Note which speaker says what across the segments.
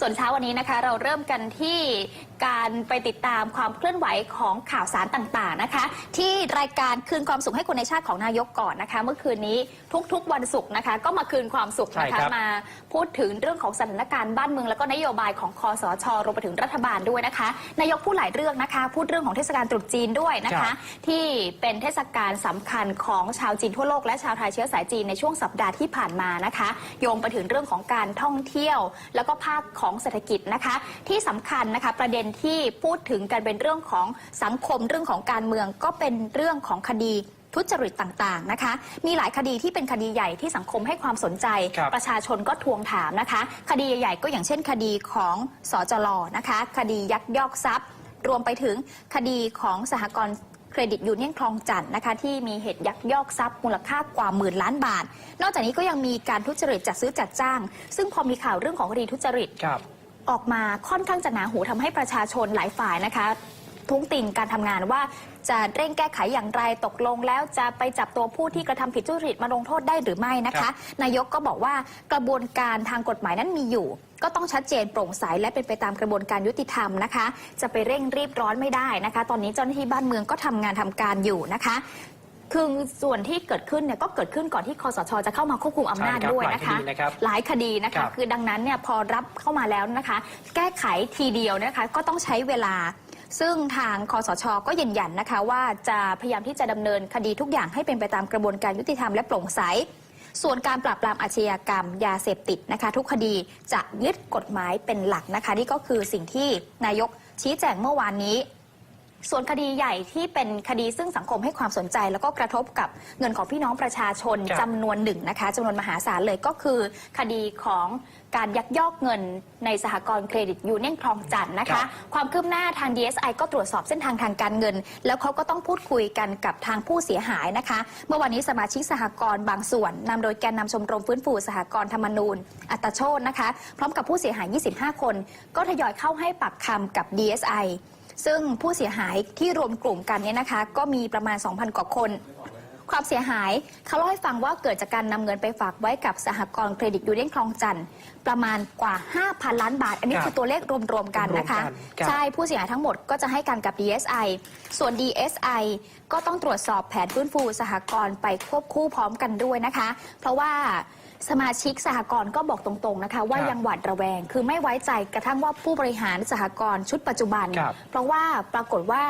Speaker 1: ส่วนเช้าวันนี้นะคะ เราเริ่มกันที่การไปติดตามความเคลื่อนไหวของข่าวสารต่างๆนะคะ ที่รายการคืนความสุขให้คนในชาติของนายกก่อนนะคะ เมื่อคืนนี้ทุกๆวันศุกร์นะคะ ก็มาคืนความสุขนะ
Speaker 2: ใช่ครั
Speaker 1: คะ
Speaker 2: บ
Speaker 1: มาพูดถึงเรื่องของสถานการณ์บ้านเมืองแล้วก็นโยบายของคอสชรวมไปถึงรัฐบาลด้วยนะคะ นายกพูดหลายเรื่องนะคะ พูดเรื่องของเทศกาลตรุษจีนด้วยนะ
Speaker 2: ครั
Speaker 1: คะ
Speaker 2: บ
Speaker 1: ที่เป็นเทศกาลสำคัญของชาวจีนทั่วโลกและชาวไทยเชื้อสายจีนในช่วงสัปดาห์ที่ผ่านมานะคะ โยงไปถึงเรื่องของการท่องเที่ยว แล้วก็ภาคของเศรษฐกิจนะคะ ที่สำคัญนะคะประเด็นที่พูดถึงกันเป็นเรื่องของสังคมเรื่องของการเมืองก็เป็นเรื่องของคดีทุจริตต่างๆนะคะ มีหลายคดีที่เป็นคดีใหญ่ที่สังคมให้ความสนใจ
Speaker 2: ครับ
Speaker 1: ประชาชนก็ทวงถามนะคะ คดีใหญ่ๆก็อย่างเช่น คดีของสจลนะคะ คดียักยอกทรัพย์ รวมไปถึงคดีของสหกรณ์ เครดิตยูเนียนคลองจันทน์นะคะที่มีเหตุยักยอกทรัพย์มูลค่ากว่าหมื่นล้านบาท นอกจากนี้ก็ยังมีการทุจริตจัดซื้อจัดจ้าง ซึ่งพอมีข่าวเรื่องของคดีทุจริต
Speaker 2: ครับ
Speaker 1: ออกมาค่อนข้างจะหนาหูทำให้ประชาชนหลายฝ่ายนะคะ ทุ้งติงการทำงานว่าจะเร่งแก้ไขอย่างไรตกลงแล้วจะไปจับตัวผู้ที่กระทำผิดทุจริตมาลงโทษได้หรือไม่นะ
Speaker 2: ครั
Speaker 1: คะ
Speaker 2: บ
Speaker 1: นายกก็บอกว่ากระบวนการทางกฎหมายนั้นมีอยู่ ก็ต้องชัดเจนโปร่งใสและเป็นไปตามกระบวนการยุติธรรมนะคะ จะไปเร่งรีบร้อนไม่ได้นะคะ ตอนนี้เจ้าหน้าที่บ้านเมืองก็ทำงานทำการอยู่นะคะคือส่วนที่เกิดขึ้นเนี่ยก็เกิดขึ้นก่อนที่คอสชจะเข้ามาควบคุมอำนาจ
Speaker 2: ใช่ครับ
Speaker 1: ด้วย
Speaker 2: หลาย
Speaker 1: นะคะ
Speaker 2: คดีนะครับ
Speaker 1: หลายคดีนะ
Speaker 2: ครั
Speaker 1: คะ
Speaker 2: บ
Speaker 1: คือดังนั้นเนี่ยพอรับเข้ามาแล้วนะคะ แก้ไขทีเดียวนะคะก็ต้องใช้เวลา ซึ่งทางคอสชก็ยืนยันนะคะว่าจะพยายามที่จะดำเนินคดีทุกอย่างให้เป็นไปตามกระบวนการยุติธรรมและโปร่งใส ส่วนการปราบปรามอาชญากรรม ยาเสพติดนะคะ ทุกคดีจะยึดกฎหมายเป็นหลักนะคะ นี่ก็คือสิ่งที่นายกชี้แจงเมื่อวานนี้ ส่วนคดีใหญ่ที่เป็นคดีซึ่งสังคมให้ความสนใจ แล้วก็กระทบกับเงินของพี่น้องประชาชน
Speaker 2: ครับ
Speaker 1: จำนวนหนึ่งนะคะจำนวนมหาศาลเลยก็คือ คดีของการยักยอกเงินในสหกรณ์เครดิตยูเนียนคลองจันทน์นะ
Speaker 2: ครั
Speaker 1: คะ
Speaker 2: บ
Speaker 1: ความคืบหน้าทาง DSI ก็ตรวจสอบเส้นทางทางการเงิน แล้วเขาก็ต้องพูดคุยกันกับทางผู้เสียหายนะคะ เมื่อวันนี้สมาชิกสหกรณ์บางส่วนนำโดยแกนนำชมรมฟื้นฟูสหกรณ์ธรรมนูญ อัตโชตนะคะ พร้อมกับผู้เสียหาย 25 คน ก็ทยอยเข้าให้ปากคำกับ DSI ซึ่งผู้เสียหายที่รวมกลุ่มกันเนี่ยนะคะ ก็มีประมาณ 2,000 กว่าคน ความเสียหายเขาเล่าให้ฟังว่าเกิดจากการนำเงินไปฝากไว้กับสหกรณ์เครดิตยูเนียนคลองจันทน์ประมาณกว่า 5,000 ล้านบาท อันนี้
Speaker 2: ครับ
Speaker 1: คือตัวเลขรวมๆกันนะคะ
Speaker 2: รวมๆกันครับ
Speaker 1: ใช่ผู้เสียหายทั้งหมดก็จะให้การกับ DSI ส่วน DSI ก็ต้องตรวจสอบแผนฟื้นฟูสหกรณ์ไปควบคู่พร้อมกันด้วยนะคะ เพราะว่า สมาชิกสหกรณ์ก็บอกตรงๆนะคะ ว่า
Speaker 2: ครับ
Speaker 1: ยังหวาดระแวง คือไม่ไว้ใจกระทั่งว่าผู้บริหารสหกรณ์ชุดปัจจุบัน
Speaker 2: ครับ
Speaker 1: เพราะว่าปรากฏว่า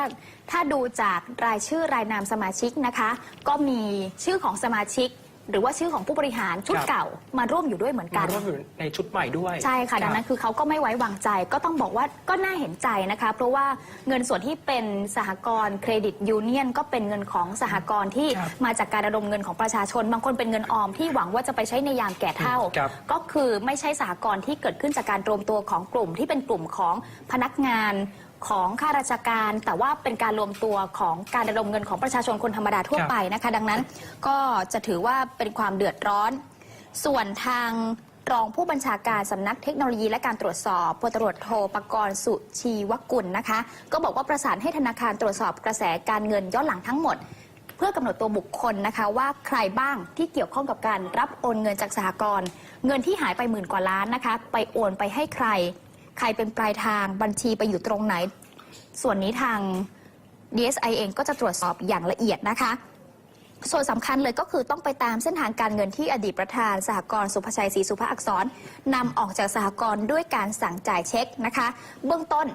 Speaker 1: ถ้าดูจากรายชื่อรายนามสมาชิกนะคะ ก็มีชื่อของสมาชิก หรือว่าชื่อของผู้บริหารชุด
Speaker 2: ครับ
Speaker 1: เก่ามาร่วมอยู่ด้วยเหมือนกั
Speaker 2: มาน ร่วมอยู่ในชุดใหม่ด้วย
Speaker 1: ใช่ค่ะ
Speaker 2: รับ
Speaker 1: ดังนั้นคือเขาก็ไม่ไว้วางใจก็ต้องบอกว่าก็น่าเห็นใจนะคะ เพราะว่าเงินส่วนที่เป็นสหกรณ์เครดิตยูเนียน ก็เป็นเงินของสหกรณ์ที่
Speaker 2: ครับ
Speaker 1: มาจากการระดมเงินของประชาชน บางคนเป็นเงินออมที่หวังว่าจะไปใช้ในยามแก่เฒ่า
Speaker 2: ครับ
Speaker 1: ก็คือไม่ใช่สหกรณ์ที่เกิดขึ้นจากการรวมตัวของกลุ่มที่เป็นกลุ่มของพนักงาน ของข้าราชการ แต่ว่าเป็นการรวมตัวของการระดมเงินของประชาชนคนธรรมดาทั่ว
Speaker 2: ครับ
Speaker 1: ไปนะคะ ดังนั้นก็จะถือว่าเป็นความเดือดร้อน ส่วนทางรองผู้บัญชาการสำนักเทคโนโลยีและการตรวจสอบพลตำรวจโทปกรณ์สุชีวกุลนะคะ ก็บอกว่าประสานให้ธนาคารตรวจสอบกระแสการเงินย้อนหลังทั้งหมด เพื่อกำหนดตัวบุคคลนะคะ ว่าใครบ้างที่เกี่ยวข้องกับการรับโอนเงินจากสหกรณ์เงินที่หายไปหมื่นกว่าล้านนะคะ ไปโอนไปให้ใคร ใครเป็นปลายทางบัญชีไปอยู่ตรงไหน ส่วนนี้ทาง DSI เองก็จะตรวจสอบอย่างละเอียดนะคะ ส่วนสำคัญเลยก็คือต้องไปตามเส้นทางการเงินที่อดีตประธานสหกรณ์สุภชัยศรีสุภาอักษรนำออกจากสหกรณ์ด้วยการสั่งจ่ายเช็คนะคะ เบื้องต้น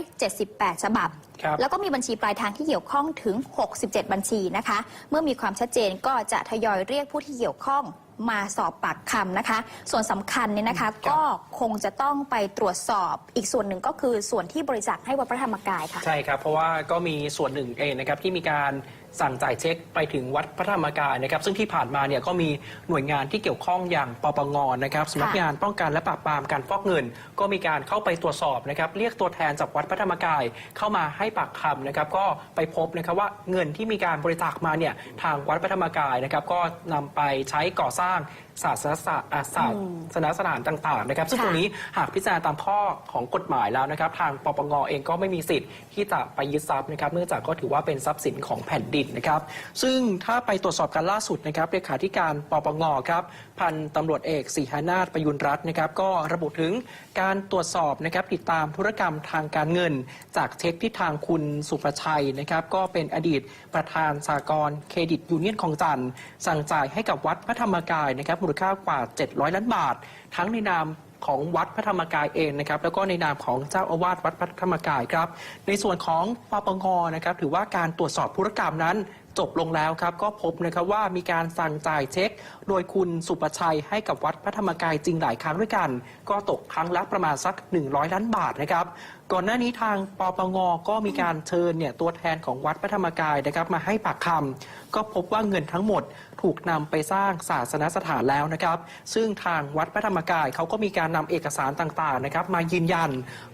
Speaker 1: 878 ฉบับ
Speaker 2: ครับ
Speaker 1: แล้วก็มีบัญชีปลายทางที่เกี่ยวข้องถึง 67 บัญชีนะคะ เมื่อมีความชัดเจนก็จะทยอยเรียกผู้ที่เกี่ยวข้อง มาสอบปากคำนะคะ ส่วนสำคัญเนี่ยนะคะ ก็คงจะต้องไปตรวจสอบอีกส่วนหนึ่งก็คือส่วนที่บริจาคให้วัดพระธรรมกายค่ะ
Speaker 2: ใช่ครับ เพราะว่าก็มีส่วนหนึ่งเองนะครับที่มีการ สั่งจ่ายเช็คไปถึงวัดพระธรรมกายนะครับ ซึ่งที่ผ่านมาเนี่ยก็มีหน่วยงานที่เกี่ยวข้องอย่างปปงนะครับสำนักงานป้องกันและปราบปรามการฟอกเงิน ก็มีการเข้าไปตรวจสอบนะครับเรียกตัวแทนจากวัดพระธรรมกายเข้ามาให้ปากคำนะครับก็ไปพบนะครับว่าเงินที่มีการบริจาคมาเนี่ยทางวัดพระธรรมกายนะครับก็นำไปใช้ก่อสร้างศาสนศาสตร์อ่าศาสนสถานต่างๆนะครับซึ่ง
Speaker 1: ค่ะ
Speaker 2: ตรงนี้หากพิจารณาตามข้อของกฎหมายแล้วนะครับ ทางปปงเองก็ไม่มีสิทธิ์ที่จะไปยึดทรัพย์นะครับเนื่องจากก็ถือว่าเป็นทรัพย์สินของแผ่นดินนะครับ ซึ่งถ้าไปตรวจสอบกันล่าสุดนะครับเลขาธิการปปงครับพันตำรวจเอกศรีหานาถประยุนรัตน์นะครับก็ระบุถึงการตรวจสอบนะครับติดตามธุรกรรมทางการเงิน จากเช็คที่ทางคุณสุประชัยนะครับก็เป็นอดีตประธานสากลเครดิตยูเนียนคลองจันทร์สั่งจ่ายให้กับวัดพระธรรมกายนะครับมูลค่ากว่า 700 ล้านบาท ทั้งในนามของวัดพระธรรมกายเองนะครับแล้วก็ในนามของเจ้าอาวาสวัดพระธรรมกายครับ ในส่วนของปปงนะครับถือว่าการตรวจสอบธุรกรรมนั้น จบลงแล้วครับ ก็พบนะครับว่ามีการสั่งจ่ายเช็ค โดยคุณสุประชัยให้กับวัดพระธรรมกายจริงหลายครั้งด้วยกัน ก็ตกครั้งละประมาณสัก 100 ล้านบาทนะครับ ก่อนหน้านี้ทางปปงก็มีการเชิญเนี่ยตัวแทนของวัดพระธรรมกายนะครับมาให้ปากคำก็พบว่าเงินทั้งหมดถูกนำไปสร้างศาสนสถานแล้วนะครับ ซึ่งทางวัดพระธรรมกายเขาก็มีการนำเอกสารต่างๆนะครับมายืนยัน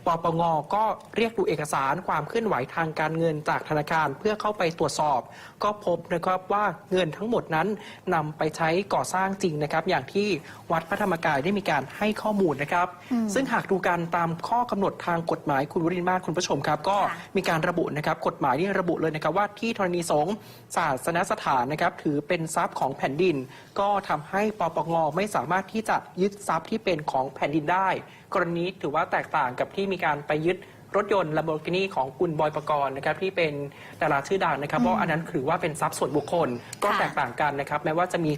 Speaker 2: ปปงก็เรียกดูเอกสารความเคลื่อนไหวทางการเงินจากธนาคารเพื่อเข้าไปตรวจสอบก็พบนะครับว่าเงินทั้งหมดนั้นนำไปใช้ก่อสร้างจริงนะครับ อย่างที่วัดพระธรรมกายได้มีการให้ข้อมูลนะครับ ซึ่งหากดูการตามข้อกำหนดทางกฎหมายคุณวรินทร์มากคุณผู้ชมครับ ก็
Speaker 1: ค่ะ
Speaker 2: มีการระบุนะครับ กฎหมายนี่ระบุเลยนะครับว่าที่ธรณีสงฆ์ศาสนสถานนะครับ ถือเป็นทรัพย์ของแผ่นดิน ก็ทำให้ปปงไม่สามารถที่จะยึดทรัพย์ที่เป็นของแผ่นดินได้ กรณีถือว่าแตกต่างกับที่มีการไปยึด รถยนต์ Lamborghini ของคุณบอยปกรณ์นะครับที่เป็นดาราชื่อดังนะครับเพราะอันนั้นถือว่าเป็นทรัพย์ส่วนบุคคลก็
Speaker 1: ค่ะ
Speaker 2: แตกต่างกันนะครับแม้ว่าจะมี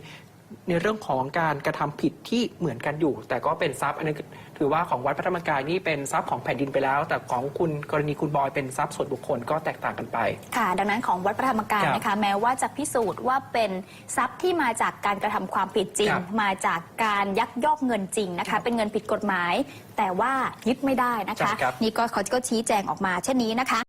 Speaker 2: ในเรื่องของการกระทำผิดที่เหมือนกันอยู่ แต่ก็เป็นทรัพย์อันนั้นถือว่าของวัดพระธรรมกายนี่เป็นทรัพย์ของแผ่นดินไปแล้ว แต่ของคุณกรณีคุณบอยเป็นทรัพย์ส่วนบุคคลก็แตกต่างกันไป
Speaker 1: ค่ะ ดังนั้นของวัดพระธรรมกาย
Speaker 2: ครับ
Speaker 1: นะคะแม้ว่าจะพิสูจน์ว่าเป็นทรัพย์ที่มาจากการกระทำความผิดจริง
Speaker 2: ครับ
Speaker 1: มาจากการยักยอกเงินจริงนะคะ เป็นเงินผิดกฎหมาย แต่ว่ายึดไม่ได้นะคะ
Speaker 2: ครับ
Speaker 1: นี่ก็เขาก็ชี้แจงออกมาเช่นนี้นะคะ